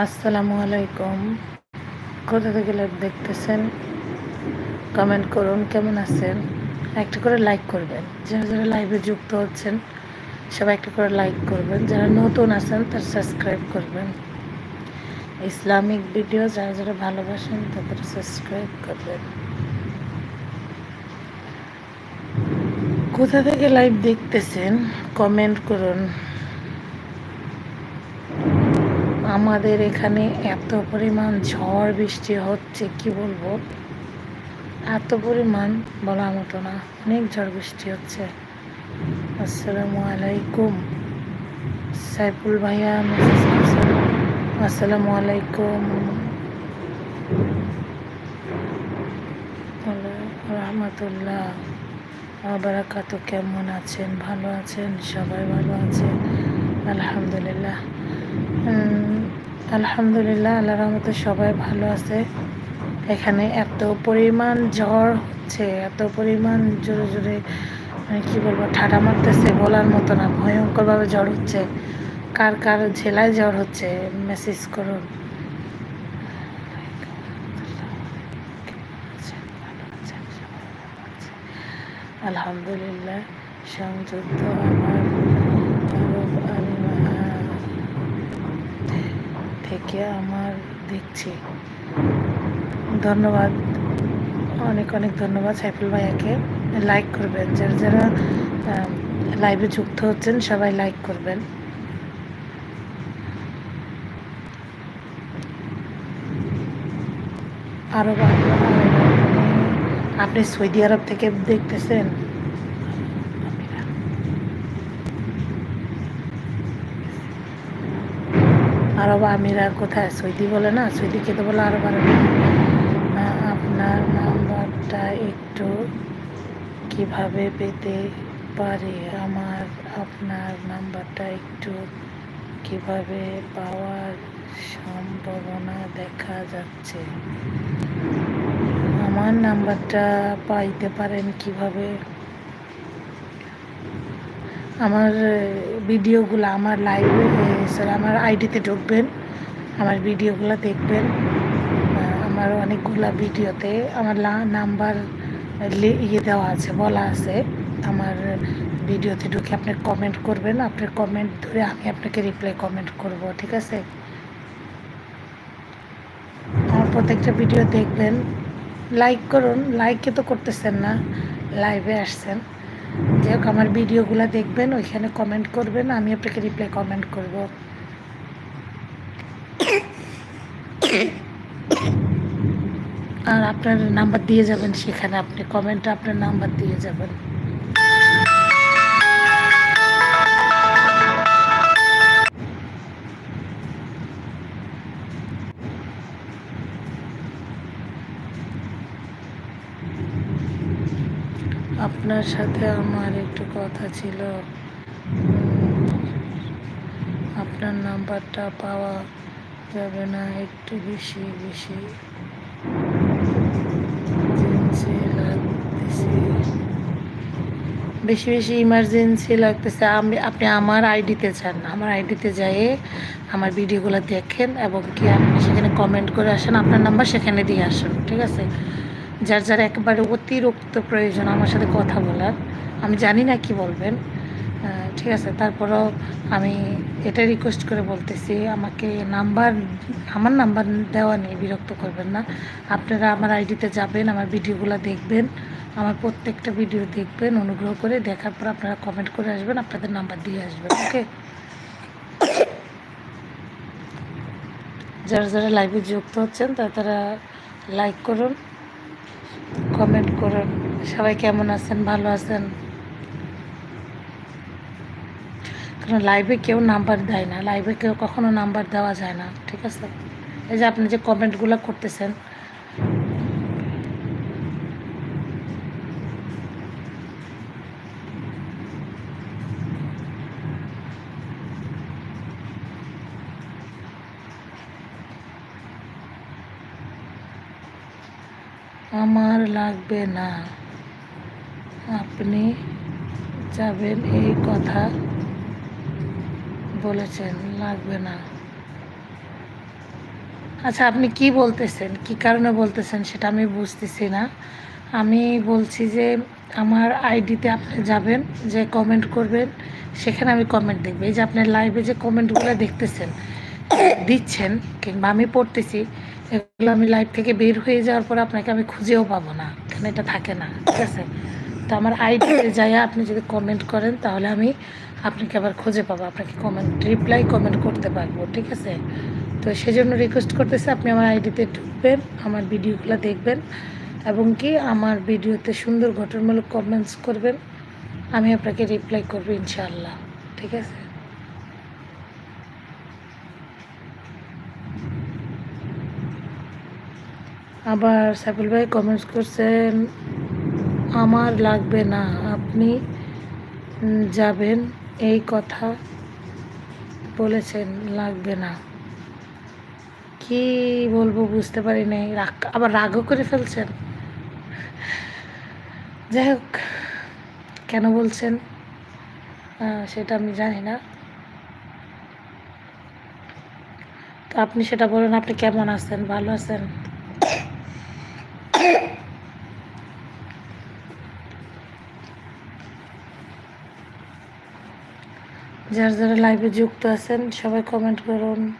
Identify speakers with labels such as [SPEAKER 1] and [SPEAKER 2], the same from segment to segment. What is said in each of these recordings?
[SPEAKER 1] আসসালামু আলাইকুম। কোথা থেকে লাইভ দেখতেছেন? কমেন্ট করুন, কেমন আছেন? একটা করে লাইক করবেন। যারা যারা লাইভে যুক্ত হচ্ছেন, সবাই একটা করে লাইক করবেন। যারা নতুন আছেন, তারা সাবস্ক্রাইব করবেন। ইসলামিক ভিডিও, যারা যারা ভালোবাসেন, তাদের সাবস্ক্রাইব করবেন। কোথা থেকে লাইভ দেখতেছেন, কমেন্ট করুন। আমাদের এখানে এত পরিমাণ ঝড় বৃষ্টি হচ্ছে, কি বলব? এত পরিমাণ বলার মতো না, অনেক ঝড় বৃষ্টি হচ্ছে। আসসালামু আলাইকুম। সাইফুল ভাইয়া আসসালামু আলাইকুম। রহমতুল্লাহ। বারাকাত কেমন আছেন? ভালো আছেন? সবাই ভালো আছেন? আলহামদুলিল্লাহ। আলহামদুলিল্লাহ আল্লাহ রহমতে সবাই ভালো আছে। এখানে এত পরিমাণ জ্বর হচ্ছে, এত পরিমাণ জোরে জোরে মানে কী বলব ঠাডা মারতেছে বলার মতো না, ভয়ঙ্করভাবে জ্বর হচ্ছে। কার কার জেলায় জ্বর হচ্ছে মেসেজ করুন। আলহামদুলিল্লাহ, সংযুক্ত আমার থেকে আমার দেখছি। ধন্যবাদ। অনেক অনেক ধন্যবাদ সাইফুল ভাইয়াকে। লাইক করবেন। যারা যারা লাইভে যুক্ত হচ্ছেন, সবাই লাইক করবেন। আরব আপনি সৌদি আরব থেকে দেখতেছেন? আরব আমিরা কোথায়? সৌদি বলে না? সৌদিকে তো বলে আরব আরব আপনার নাম্বারটা একটু কীভাবে পেতে পারি? আমার, আপনার নাম্বারটা একটু কীভাবে পাওয়ার সম্ভাবনা দেখা যাচ্ছে? আমার নাম্বারটা পাইতে পারেন কীভাবে? আমার ভিডিওগুলো আমার লাইভে স্যার আমার আইডিতে ঢুকবেন, আমার ভিডিওগুলো দেখবেন আমার অনেকগুলো ভিডিওতে আমার নাম্বার ইয়ে দেওয়া আছে, বলা আছে, আমার ভিডিওতে ঢুকে আপনি কমেন্ট করবেন, আপনার কমেন্ট ধরে আমি আপনাকে রিপ্লাই কমেন্ট করব, ঠিক আছে? আমার প্রত্যেকটা ভিডিও দেখবেন লাইক করুন লাইকে তো করতেছেন না লাইভে আসছেন। হোক আমার ভিডিওগুলো দেখবেন, ওইখানে কমেন্ট করবেন, আমি আপনাকে রিপ্লাই কমেন্ট করব। আর আপনার নাম্বার দিয়ে যাবেন, সেখানে আপনি কমেন্টে আপনার নাম্বার দিয়ে যাবেন। আপনার সাথে আমার একটু কথা ছিল। আপনার নাম্বারটা পাওয়া যাবে না, একটু বেশি বেশি। বেশি বেশি ইমার্জেন্সি লাগতেছে। আমি, আপনি আমার আইডিতে চান আমার আইডিতে যাই আমার ভিডিওগুলো দেখেন এবং কি আপনি সেখানে কমেন্ট করে আসেন, আপনার নাম্বার সেখানে দিয়ে আসুন, ঠিক আছে? যার যার একেবারে অতিরিক্ত প্রয়োজন আমার সাথে কথা বলার। আমি জানি না কি বলবেন। ঠিক আছে, তারপরও আমি এটা রিকোয়েস্ট করে বলতেছি, আমাকে নাম্বার, আমার নাম্বার দেওয়া নেই, বিরক্ত করবেন না। আপনারা আমার আইডিতে যাবেন, আমার ভিডিওগুলো দেখবেন, আমার প্রত্যেকটা ভিডিও দেখবেন, অনুগ্রহ করে দেখার পর আপনারা কমেন্ট করে আসবেন, আপনাদের নাম্বার দিয়ে আসবেন, ওকে? যারা যারা লাইভে যুক্ত হচ্ছেন, তারা তারা লাইক করুন। কমেন্ট করুন। সবাই কেমন আছেন? ভালো আছেন? কারণ লাইভে কেউ নাম্বার দেয় না। লাইভে কেউ কখনো নাম্বার দেওয়া যায় না, ঠিক আছে? এই যে আপনি যে কমেন্টগুলো করতেছেন আমার লাগবে না। আপনি যাবেন, এই কথা বলেছেন, লাগবে না। আচ্ছা আপনি কি বলতেছেন? কি কারণে বলতেছেন সেটা আমি বুঝতেছি না। আমি বলছি যে, আমার আইডিতে আপনি যাবেন, যে কমেন্ট করবেন, সেখানে আমি কমেন্ট দেখব। এই যে আপনার লাইভে যে কমেন্টগুলো দেখতেছেন, দিচ্ছেন, কিংবা আমি পড়তেছি এগুলো আমি লাইভ থেকে বের হয়ে যাওয়ার পর আপনাকে আমি খুঁজেও পাবো না। এখানে এটা থাকে না, ঠিক আছে? তো আমার আইডিতে যাই আপনি যদি কমেন্ট করেন, তাহলে আমি আপনাকে আবার খুঁজে পাবো। আপনাকে কমেন্ট রিপ্লাই কমেন্ট করতে পারব, ঠিক আছে? তো সেজন্য রিকোয়েস্ট করতেছি, আপনি আমার আইডিতে ঢুকবেন, আমার ভিডিওগুলো দেখবেন, এবং কি আমার ভিডিওতে সুন্দর গঠনমূলক কমেন্টস করবেন, আমি আপনাকে রিপ্লাই করব ইনশাআল্লাহ, ঠিক আছে? আবার সাইফুল ভাই কমেন্টস করছেন, আমার লাগবে না, আপনি যাবেন, এই কথা বলেছেন, লাগবে না। কি বলব বুঝতে পারি নাই, রাগ, আবার রাগও করে ফেলছেন। যাই হোক, কেন বলছেন সেটা আমি জানি না। তো আপনি সেটা বলেন, আপনি কেমন আছেন, ভালো আছেন? যারা যারা লাইভে যুক্ত আছেন, সবাই কমেন্ট করুন।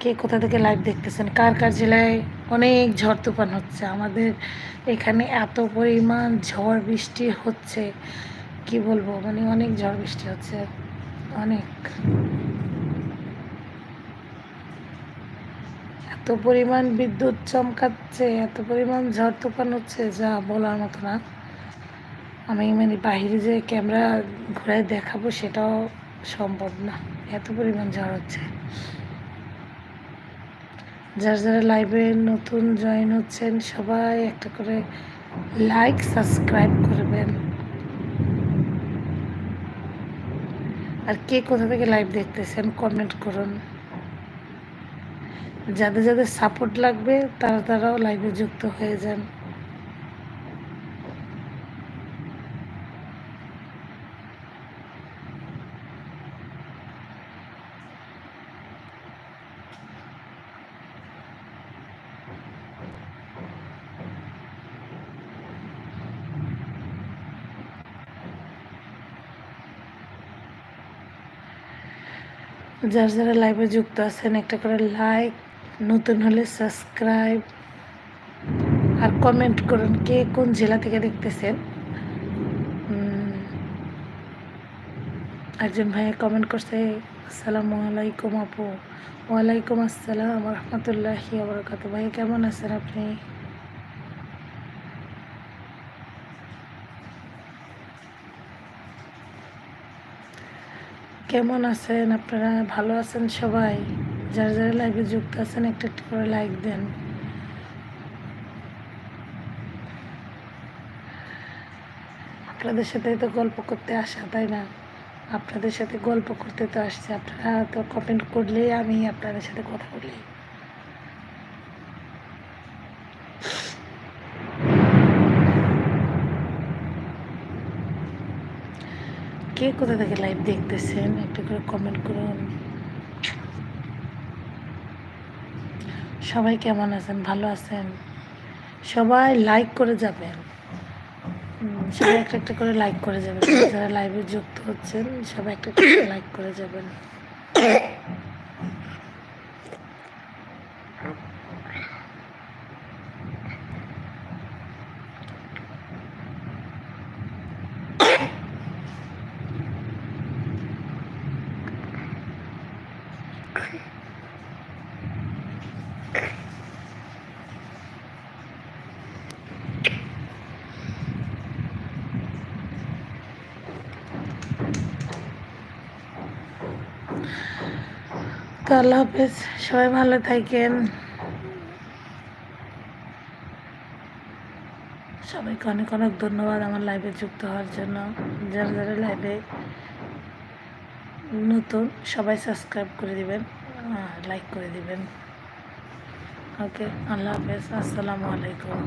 [SPEAKER 1] কে কোথা থেকে লাইভ দেখতেছেন? কার কার জেলায় অনেক ঝড় তুফান হচ্ছে? আমাদের এখানে এত পরিমাণ ঝড় বৃষ্টি হচ্ছে। কি বলব? মানে অনেক ঝড় বৃষ্টি হচ্ছে। অনেক। এত পরিমাণ বিদ্যুৎ চমকাচ্ছে, এত পরিমাণ ঝড় তুফান হচ্ছে, যা বলার মতো না। আমি মানে বাইরে যে ক্যামেরা ঘুরায় দেখাবো সেটাও সম্ভব না। এত পরিমাণ ঝড় হচ্ছে। যারা যারা লাইভে নতুন জয়েন হচ্ছেন, সবাই একটা করে লাইক সাবস্ক্রাইব করবেন। আর কে কোথা থেকে লাইভ দেখতেছেন কমেন্ট করুন। যাদের যাদের সাপোর্ট লাগবে, তারা তারাও লাইভে যুক্ত হয়ে যান। যারা যারা লাইভে যুক্ত আছেন, একটা করে লাইক নতুন হলে সাবস্ক্রাইব আর কমেন্ট করুন কে কোন জেলা থেকে দেখতেছেন। একজন ভাইয়া কমেন্ট করছে, আসসালামু আলাইকুম আপু। ওয়ালাইকুম আসসালাম রহমতুল্লাহি আবরকাত ভাই, কেমন আছেন আপনি? কেমন আছেন আপনারা? ভালো আছেন সবাই? যারা যারা লাইভে যুক্ত আছেন, একটা একটা করে লাইক দেন। আপনাদের সাথে তো গল্প করতে আসা, তাই না? আপনাদের সাথে গল্প করতে তো আসছে। আপনারা তো কমেন্ট করলেই আমি আপনাদের সাথে কথা বলি। কে কোথা থেকে লাইভ দেখতেছেন? একটু করে কমেন্ট করুন। সবাই কেমন আছেন? ভালো আছেন? সবাই লাইক করে যাবেন। সবাই একটা একটা করে লাইক করে যাবেন। যারা লাইভে যুক্ত হচ্ছেন, সবাই একটা একটা করে লাইক করে যাবেন। আল্লাহ হাফেজ, সবাই ভালো থাকেন। সবাইকে অনেক অনেক ধন্যবাদ আমার লাইভে যুক্ত হওয়ার জন্য। যারা যারা লাইভে নতুন, সবাই সাবস্ক্রাইব করে দিবেন লাইক করে দিবেন। ওকে আল্লাহ হাফেজ আসসালামু আলাইকুম